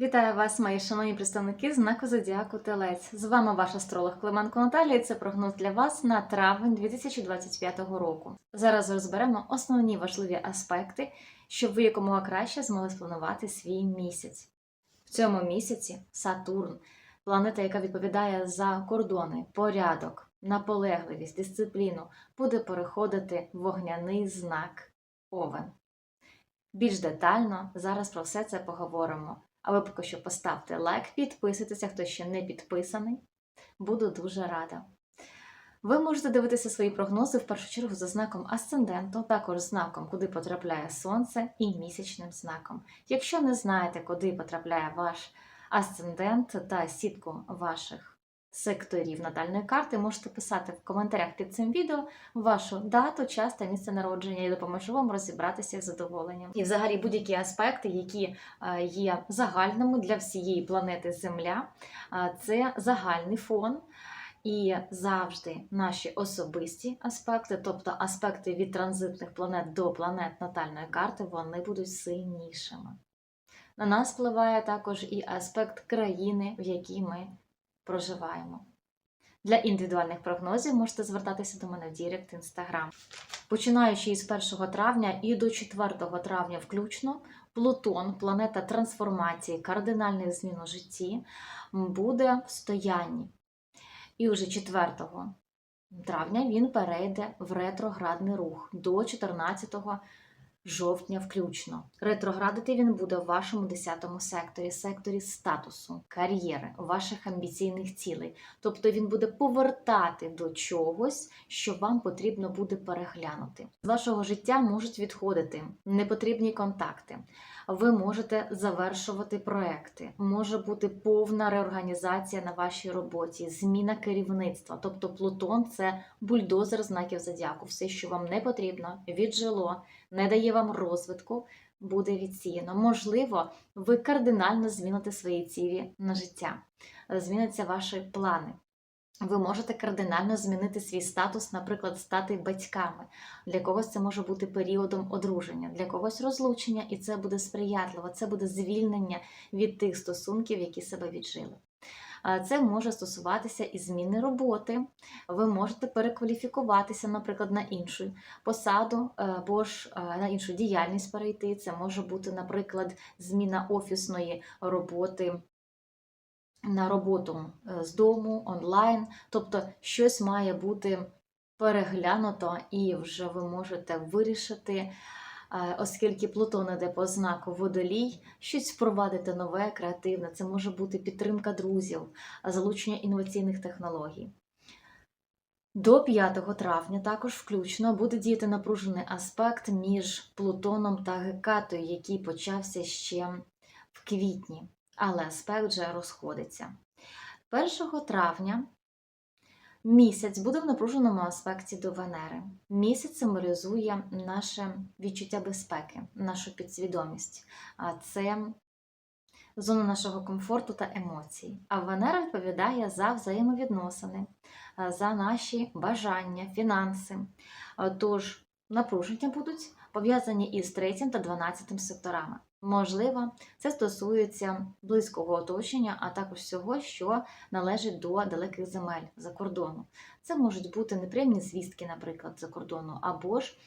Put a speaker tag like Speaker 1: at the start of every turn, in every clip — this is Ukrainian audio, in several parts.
Speaker 1: Вітаю вас, мої шановні представники знаку Зодіаку Телець. З вами ваш астролог Климанко Наталія. Це прогноз для вас на травень 2025 року. Зараз розберемо основні важливі аспекти, щоб ви якомога краще змогли спланувати свій місяць. В цьому місяці Сатурн, планета, яка відповідає за кордони, порядок, наполегливість, дисципліну, буде переходити в вогняний знак Овен. Більш детально зараз про все це поговоримо. А ви поки що поставте лайк, підписуйтеся, хто ще не підписаний. Буду дуже рада. Ви можете дивитися свої прогнози в першу чергу за знаком асценденту, також знаком, куди потрапляє сонце, і місячним знаком. Якщо не знаєте, куди потрапляє ваш асцендент та сітку ваших секторів натальної карти, можете писати в коментарях під цим відео вашу дату, час та місце народження і допоможу вам розібратися з задоволенням. І взагалі будь-які аспекти, які е, є загальними для всієї планети Земля, е, це загальний фон. І завжди наші особисті аспекти, тобто аспекти від транзитних планет до планет натальної карти, вони будуть сильнішими. На нас впливає також і аспект країни, в якій ми проживаємо. Для індивідуальних прогнозів можете звертатися до мене в Дірект Інстаграм. Починаючи із 1 травня і до 4 травня включно, Плутон, планета трансформації, кардинальних змін у житті, буде в стоянні. І вже 4 травня він перейде в ретроградний рух до 14 жовтня включно. Ретроградити він буде в вашому 10 секторі, секторі статусу, кар'єри, ваших амбіційних цілей. Тобто він буде повертати до чогось, що вам потрібно буде переглянути. З вашого життя можуть відходити непотрібні контакти. Ви можете завершувати проекти, може бути повна реорганізація на вашій роботі, зміна керівництва. Тобто Плутон це бульдозер знаків зодіаку. Все, що вам не потрібно, віджило, не дає вам розвитку, буде відсіяно. Можливо, ви кардинально зміните свої цілі на життя, зміняться ваші плани. Ви можете кардинально змінити свій статус, наприклад, стати батьками. Для когось це може бути періодом одруження, для когось розлучення, і це буде сприятливо, це буде звільнення від тих стосунків, які себе віджили. Це може стосуватися і зміни роботи. Ви можете перекваліфікуватися, наприклад, на іншу посаду або ж е, на іншу діяльність перейти. Це може бути, наприклад, зміна офісної роботи на роботу е, з дому, онлайн. Тобто щось має бути переглянуто, і вже ви можете вирішити, е, оскільки Плутон іде по знаку водолій, щось впровадити нове, креативне. Це може бути підтримка друзів, залучення інноваційних технологій. До 5 травня також включно буде діяти напружений аспект між Плутоном та Гекатою, який почався ще в квітні але аспект вже розходиться. 1 травня місяць буде в напруженому аспекті до Венери. Місяць символізує наше відчуття безпеки, нашу підсвідомість. А це зона нашого комфорту та емоцій. А Венера відповідає за взаємовідносини, за наші бажання, фінанси. Тож напруження будуть пов'язані із 3 та 12 секторами. Можливо, це стосується близького оточення, а також всього, що належить до далеких земель за кордону. Це можуть бути неприємні звістки, наприклад, за кордону, або ж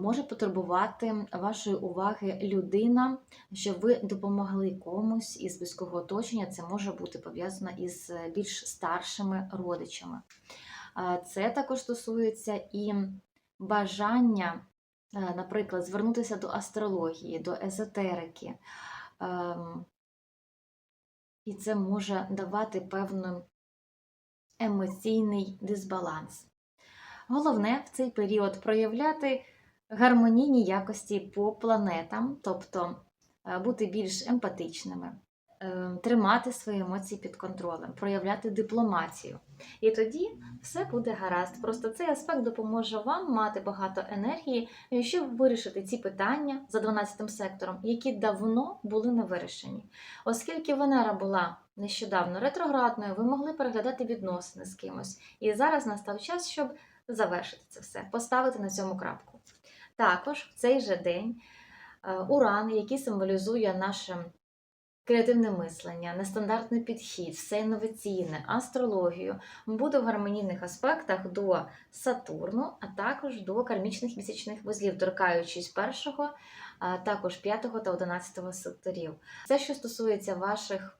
Speaker 1: може потребувати вашої уваги людина, щоб ви допомогли комусь із близького оточення. Це може бути пов'язано із більш старшими родичами. Це також стосується і бажання Е, наприклад, звернутися до астрології, до езотерики. Ем, і це може давати певний емоційний дисбаланс. Головне в цей період проявляти гармонійні якості по планетам, тобто е, бути більш емпатичними, Е, тримати свої емоції під контролем, проявляти дипломатію. І тоді все буде гаразд. Просто цей аспект допоможе вам мати багато енергії, щоб вирішити ці питання за 12 сектором, які давно були не вирішені. Оскільки Венера була нещодавно ретроградною, ви могли переглядати відносини з кимось. І зараз настав час, щоб завершити це все, поставити на цьому крапку. Також в цей же день е, Уран, який символізує наше Креативне мислення, нестандартний підхід, все інноваційне, астрологію буде в гармонійних аспектах до Сатурну, а також до кармічних місячних вузлів, торкаючись першого, а також п'ятого та одинадцятого секторів. Все, що стосується ваших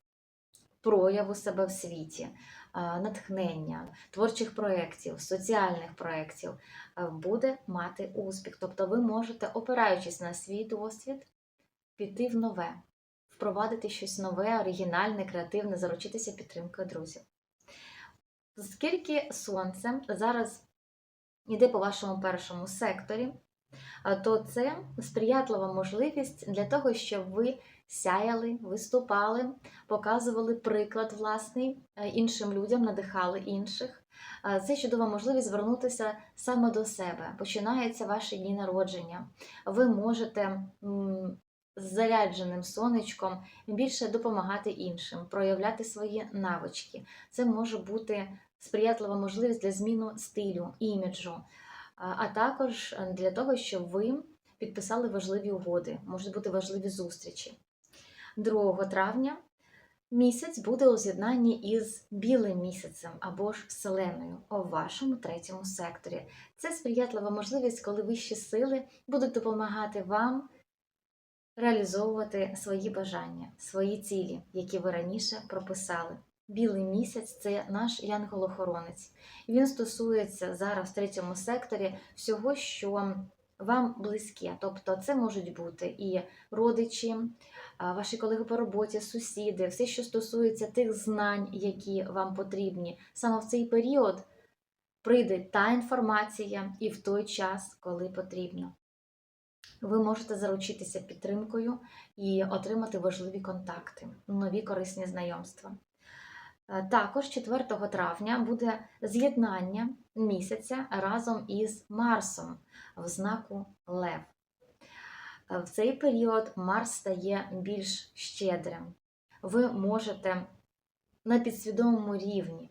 Speaker 1: прояву себе в світі, натхнення, творчих проєктів, соціальних проєктів, буде мати успіх. Тобто ви можете, опираючись на свій досвід, піти в нове, впровадити щось нове, оригінальне, креативне, заручитися підтримкою друзів. Оскільки сонце зараз йде по вашому першому секторі, то це сприятлива можливість для того, щоб ви сяяли, виступали, показували приклад власний іншим людям, надихали інших. Це чудова можливість звернутися саме до себе. Починаються ваші дні народження. Ви можете з зарядженим сонечком більше допомагати іншим, проявляти свої навички. Це може бути сприятлива можливість для зміну стилю, іміджу, а а також е, для того, щоб ви підписали важливі угоди, можуть бути важливі зустрічі. 2 травня місяць буде у з'єднанні із білим місяцем або ж Вселеною у вашому третьому секторі. Це сприятлива можливість, коли вищі сили будуть допомагати вам реалізовувати свої бажання, свої цілі, які ви раніше прописали. Білий місяць це наш янгол-охоронець. Він стосується зараз в третьому секторі всього, що вам близьке. Тобто, це можуть бути і родичі, ваші колеги по роботі, сусіди, все, що стосується тих знань, які вам потрібні. Саме в цей період прийде та інформація і в той час, коли потрібно. Ви можете заручитися підтримкою і отримати важливі контакти, нові корисні знайомства. Е, Також 4 травня буде з'єднання місяця разом із Марсом в знаку Лев. Е, В цей період Марс стає більш щедрим. Ви можете на підсвідомому рівні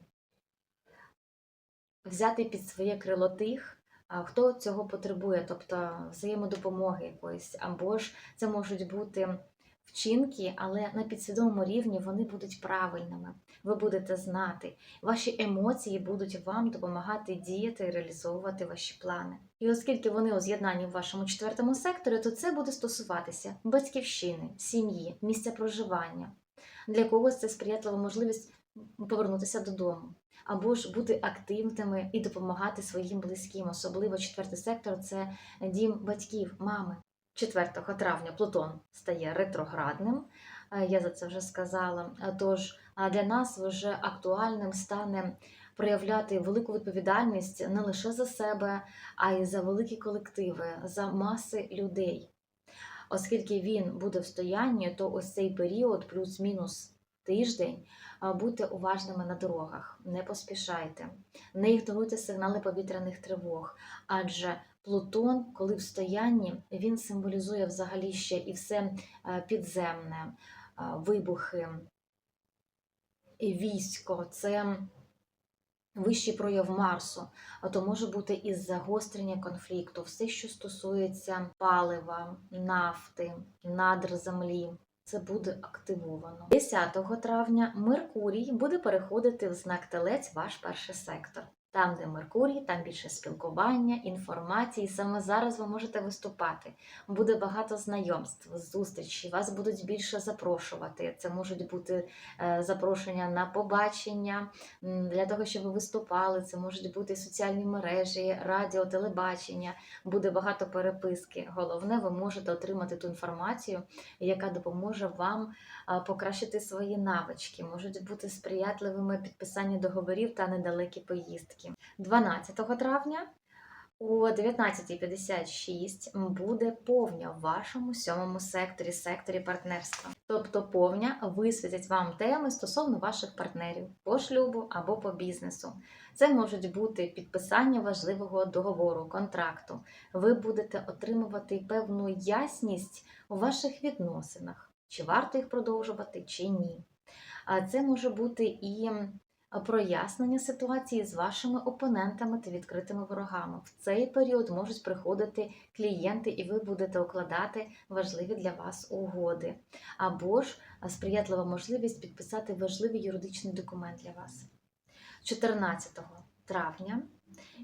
Speaker 1: взяти під своє крило тих, хто цього потребує, тобто взаємодопомоги якоїсь, або ж це можуть бути вчинки, але на підсвідомому рівні вони будуть правильними. Ви будете знати, ваші емоції будуть вам допомагати діяти і реалізовувати ваші плани. І оскільки вони у з'єднанні в вашому четвертому секторі, то це буде стосуватися батьківщини, сім'ї, місця проживання. Для когось це сприятлива можливість повернутися додому або ж бути активними і допомагати своїм близьким. Особливо четвертий сектор це дім батьків, мами. 4 травня Плутон стає ретроградним. е, Я за це вже сказала. Тож для нас вже актуальним стане проявляти велику відповідальність не лише за себе, а й за великі колективи, за маси людей. Оскільки він буде в стоянні, то ось цей період, плюс-мінус тиждень, будьте уважними на дорогах, не поспішайте, не ігноруйте сигнали повітряних тривог, адже Плутон, коли в стоянні, він символізує взагалі ще і все е, підземне, е, вибухи, і військо, це вищий прояв Марсу, а то може бути і загострення конфлікту, все, що стосується палива, нафти, надр землі. Це буде активовано. 10 травня Меркурій буде переходити в знак Телець ваш перший сектор. Там, де Меркурій, там більше спілкування, інформації. Саме зараз ви можете виступати. Буде багато знайомств, зустрічей, вас будуть більше запрошувати. Це можуть бути е, запрошення на побачення для того, щоб ви виступали. Це можуть бути соціальні мережі, радіо, телебачення. Буде багато переписки. Головне, ви можете отримати ту інформацію, яка допоможе вам а, покращити свої навички. Можуть бути сприятливими підписання договорів та недалекі поїздки. 12 травня о 19.56 буде повня в вашому сьомому секторі, секторі партнерства. Тобто повня висвітить вам теми стосовно ваших партнерів по шлюбу або по бізнесу. Це можуть бути підписання важливого договору, контракту. Ви будете отримувати певну ясність у ваших відносинах, чи варто їх продовжувати, чи ні. Це може бути і прояснення ситуації з вашими опонентами та відкритими ворогами. В цей період можуть приходити клієнти, і ви будете укладати важливі для вас угоди, або ж сприятлива можливість підписати важливий юридичний документ для вас. 14 травня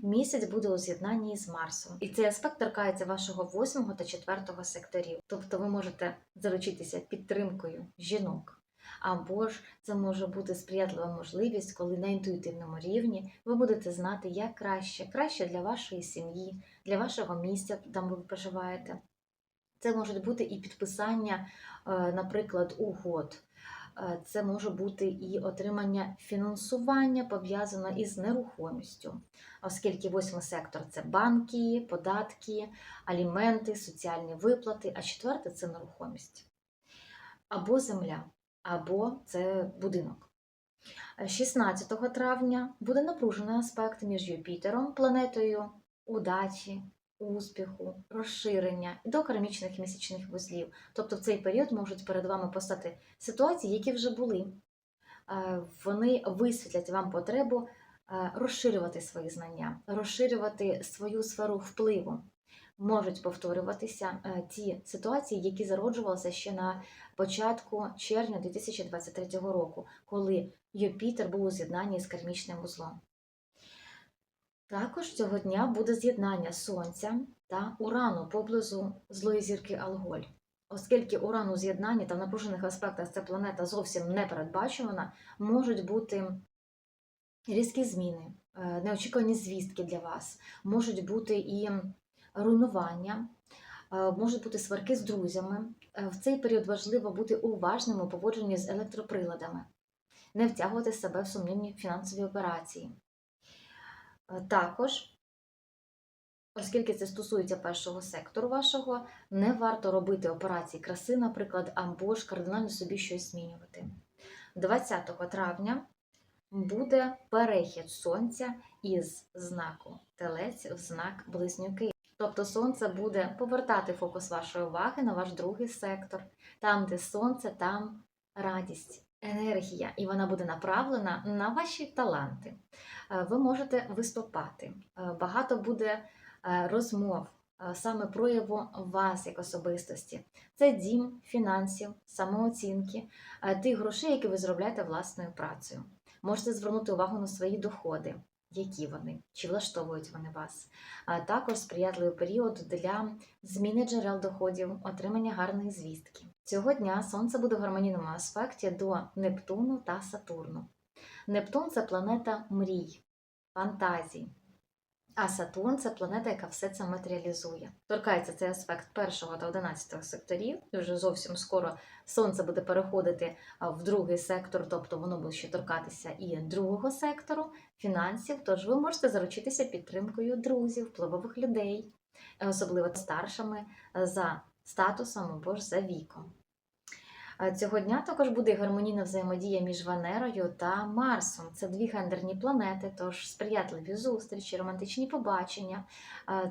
Speaker 1: місяць буде у з'єднанні з Марсом, і цей аспект торкається вашого 8 та 4 секторів. Тобто ви можете заручитися підтримкою жінок. Або ж це може бути сприятлива можливість, коли на інтуїтивному рівні ви будете знати, як краще, краще для вашої сім'ї, для вашого місця, там ви проживаєте. Це може бути і підписання, е, наприклад, угод. Е, Це може бути і отримання фінансування пов'язане із нерухомістю, оскільки восьмий сектор це банки, податки, аліменти, соціальні виплати, а четвертий це нерухомість або земля, або це будинок. Е, 16 травня буде напружений аспект між Юпітером, планетою удачі, успіху, розширення до кармічних місячних вузлів. Тобто в цей період можуть перед вами постати ситуації, які вже були. Е, Вони висвітлять вам потребу е, розширювати свої знання, розширювати свою сферу впливу. Можуть повторюватися е, ті ситуації, які зароджувалися ще на початку червня 2023 року, коли Юпітер був у з'єднанні з кармічним вузлом. Також цього дня буде з'єднання Сонця та Урану поблизу злої зірки Алголь. Оскільки Уран у з'єднанні та в напружених аспектах ця планета зовсім не передбачувана, можуть бути різкі зміни, е, неочікувані звістки для вас, можуть бути і руйнування, е, можуть бути сварки з друзями. Е, В цей період важливо бути уважним у поводженні з електроприладами, не втягувати себе в сумнівні фінансові операції. Е, Також, оскільки це стосується першого сектору вашого, не варто робити операції краси, наприклад, або ж кардинально собі щось змінювати. 20 травня буде перехід сонця із знаку телець в знак близнюки. Тобто сонце буде повертати фокус вашої уваги на ваш другий сектор. Там, де сонце, там радість, енергія, і вона буде направлена на ваші таланти. Е, Ви можете виступати. Е, Багато буде е, розмов, саме прояву вас як особистості. Це дім фінансів, самооцінки, тих грошей, які ви заробляєте власною працею. Можете звернути увагу на свої доходи, які вони, чи влаштовують вони вас. Також сприятливий період для зміни джерел доходів, отримання гарної звістки. Цього дня Сонце буде в гармонійному аспекті до Нептуну та Сатурну. Нептун це планета мрій, фантазій. А Сатурн це планета, яка все це матеріалізує. Торкається цей аспект першого та одинадцятого секторів. І вже зовсім скоро сонце буде переходити в другий сектор, тобто воно буде ще торкатися і другого сектору фінансів. Тож ви можете заручитися підтримкою друзів, впливових людей, особливо старшими за статусом або ж за віком. Цього дня також буде гармонійна взаємодія між Венерою та Марсом. Це дві гендерні планети, тож сприятливі зустрічі, романтичні побачення.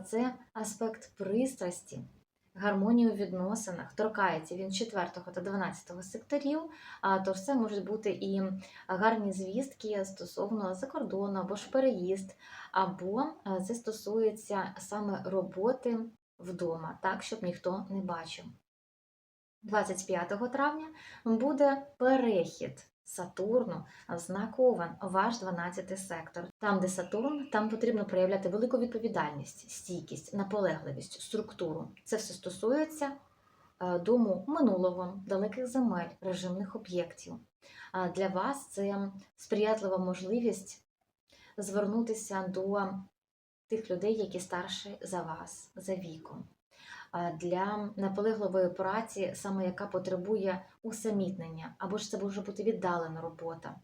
Speaker 1: Це аспект пристрасті, гармонії у відносинах. Торкається він 4 та 12 секторів. Тож це можуть бути і гарні звістки стосовно закордону або ж переїзд, або це стосується саме роботи вдома, так, щоб ніхто не бачив. 25 травня буде перехід Сатурну в знак Овен, ваш 12 сектор. Там, де Сатурн, там потрібно проявляти велику відповідальність, стійкість, наполегливість, структуру. Це все стосується е, дому минулого, далеких земель, режимних об'єктів. Для вас це сприятлива можливість звернутися до тих людей, які старші за вас, за віком для наполегливої праці, саме яка потребує усамітнення, або ж це може бути віддалена робота.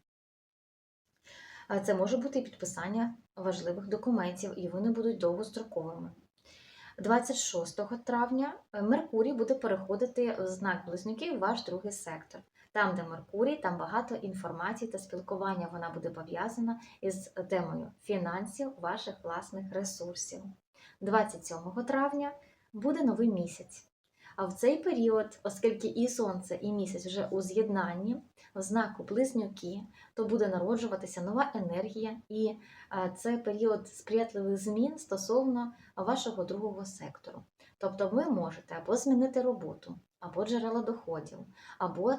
Speaker 1: Це може бути підписання важливих документів, і вони будуть довгостроковими. 26 травня Меркурій буде переходити в знак близнюків ваш другий сектор. Там, де Меркурій, там багато інформації та спілкування вона буде пов'язана із темою фінансів, ваших власних ресурсів. 27 травня буде новий місяць. А в цей період, оскільки і сонце, і місяць вже у з'єднанні в знаку близнюки, то буде народжуватися нова енергія, і е, це період сприятливих змін стосовно вашого другого сектору. Тобто ви можете або змінити роботу, або джерело доходів, або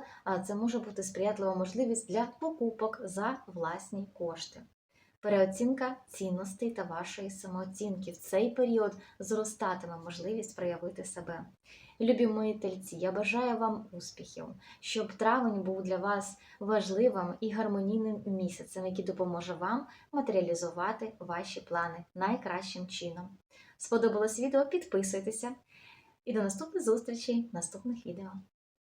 Speaker 1: це може бути сприятлива можливість для покупок за власні кошти. Переоцінка цінностей та вашої самооцінки в цей період зростатиме можливість проявити себе. Любі мої тельці, я бажаю вам успіхів, щоб травень був для вас важливим і гармонійним місяцем, який допоможе вам матеріалізувати ваші плани найкращим чином. Сподобалось відео? Підписуйтеся і до наступних зустрічей наступних відео.